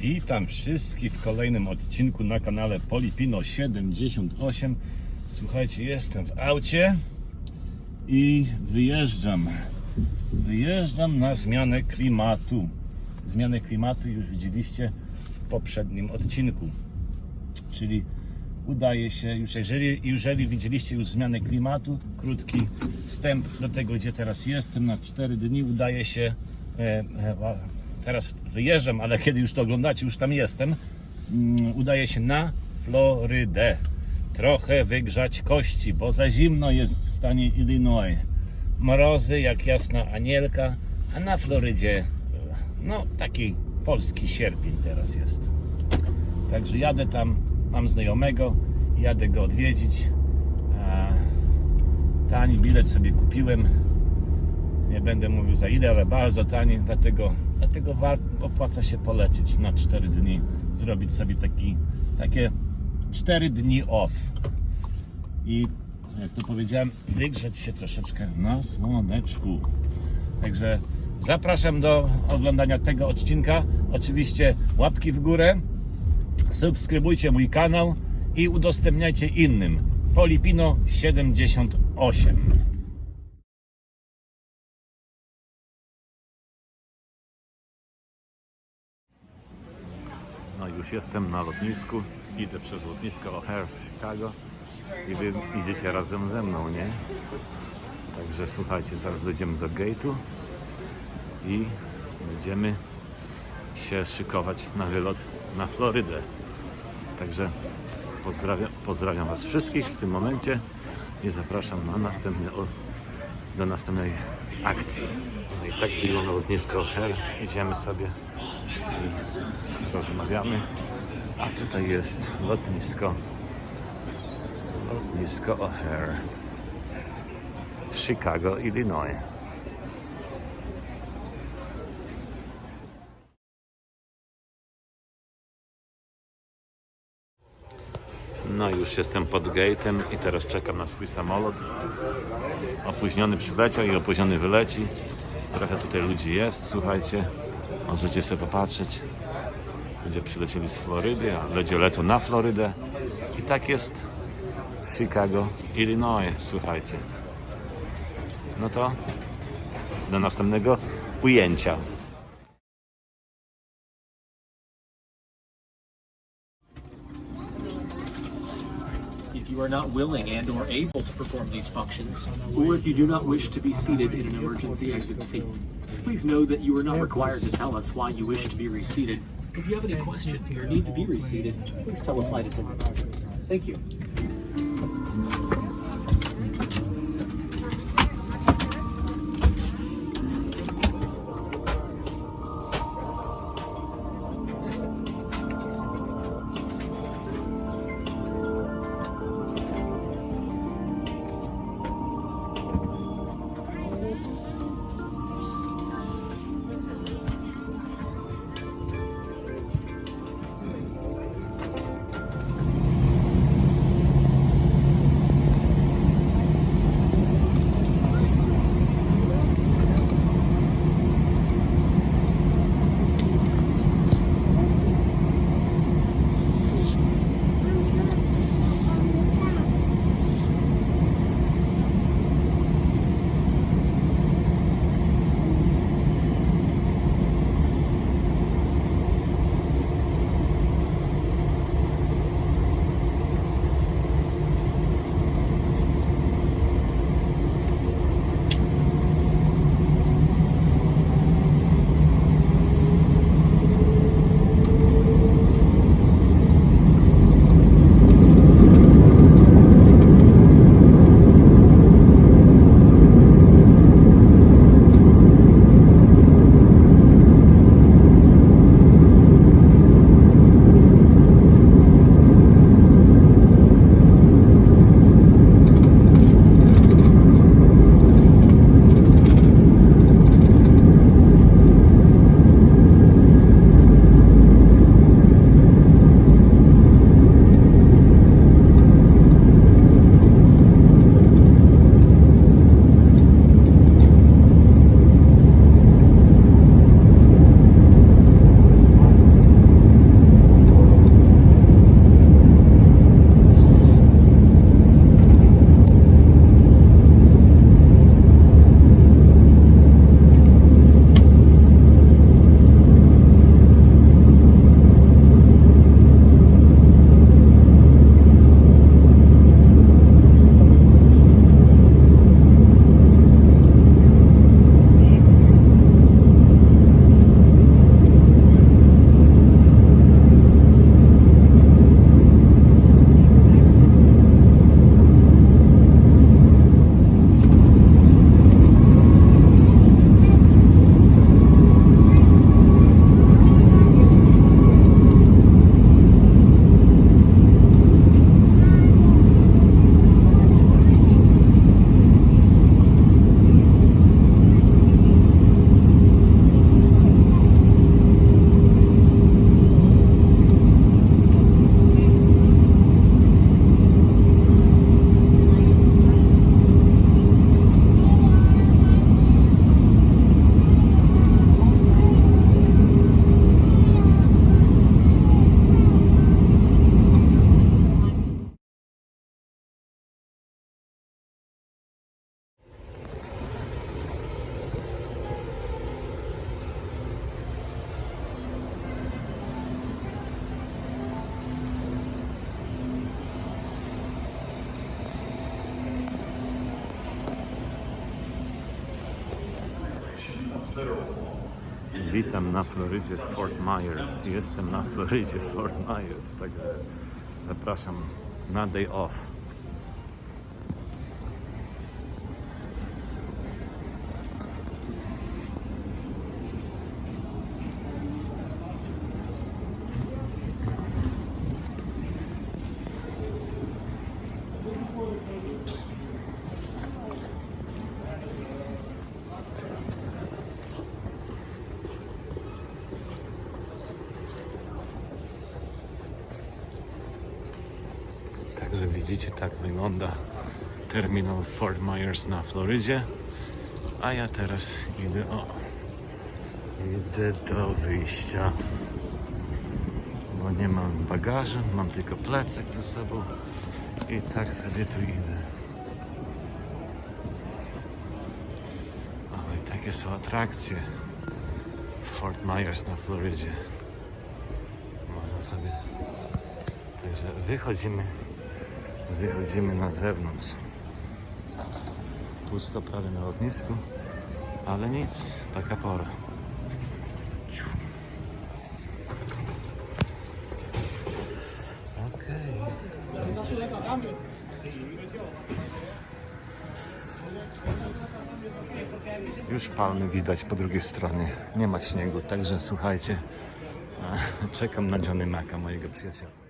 Witam wszystkich w kolejnym odcinku na kanale Polipino 78. Słuchajcie, jestem w aucie i wyjeżdżam. Wyjeżdżam na zmianę klimatu. Zmianę klimatu już widzieliście w poprzednim odcinku. Czyli udaje się już, jeżeli, jeżeli widzieliście już zmianę klimatu, krótki wstęp do tego, gdzie teraz jestem, na 4 dni udaje się, e, e, teraz wyjeżdżam, ale kiedy już to oglądacie, już tam jestem, mm, udaje się na Florydę. Trochę wygrzać kości, bo za zimno jest w stanie Illinois. Mrozy jak jasna anielka, a na Florydzie, no taki polski sierpień teraz jest. Także jadę tam, mam znajomego, jadę go odwiedzić. Tani bilet sobie kupiłem. Nie będę mówił za ile, ale bardzo tani, dlatego, dlatego opłaca się polecieć na 4 dni, zrobić sobie taki, takie 4 dni off. I jak to powiedziałem, wygrzeć się troszeczkę na słoneczku. Także zapraszam do oglądania tego odcinka. Oczywiście łapki w górę, subskrybujcie mój kanał i udostępniajcie innym. Polipino 78. Już jestem na lotnisku. Idę przez lotnisko O'Hare w Chicago i wy idziecie razem ze mną, nie? Także słuchajcie, zaraz dojdziemy do gate'u i będziemy się szykować na wylot na Florydę. Także pozdrawiam, pozdrawiam Was wszystkich w tym momencie i zapraszam na następny, do następnej akcji. No i tak wygląda lotnisko O'Hare. Idziemy sobie rozmawiamy. A tutaj jest lotnisko lotnisko O'Hare w Chicago, Illinois. No już jestem pod gate'em i teraz czekam na swój samolot. Opóźniony przyleciał i opóźniony wyleci. Trochę tutaj ludzi jest, słuchajcie. Możecie sobie popatrzeć. Ludzie przylecieli z Florydy, a ludzie lecą na Florydę. I tak jest w Chicago, Illinois, słuchajcie. No to do następnego ujęcia. You are not willing and or able to perform these functions, or if you do not wish to be seated in an emergency exit seat. Please know that you are not required to tell us why you wish to be reseated. If you have any questions or need to be reseated, please tell a flight attendant. Thank you. Witam na Florydzie w Fort Myers. Jestem na Florydzie w Fort Myers, także zapraszam na day off. Widzicie, tak wygląda terminal Fort Myers na Florydzie. A ja teraz idę, o, idę do wyjścia. Bo nie mam bagażu, mam tylko plecak ze sobą. I tak sobie tu idę. I takie są atrakcje w Fort Myers na Florydzie. Można sobie Także wychodzimy, wychodzimy na zewnątrz. Pusto prawie na lotnisku, ale nic, taka pora. Okej. Już palmy widać po drugiej stronie. Nie ma śniegu, także słuchajcie. Czekam na Johnny Maca, mojego przyjaciela.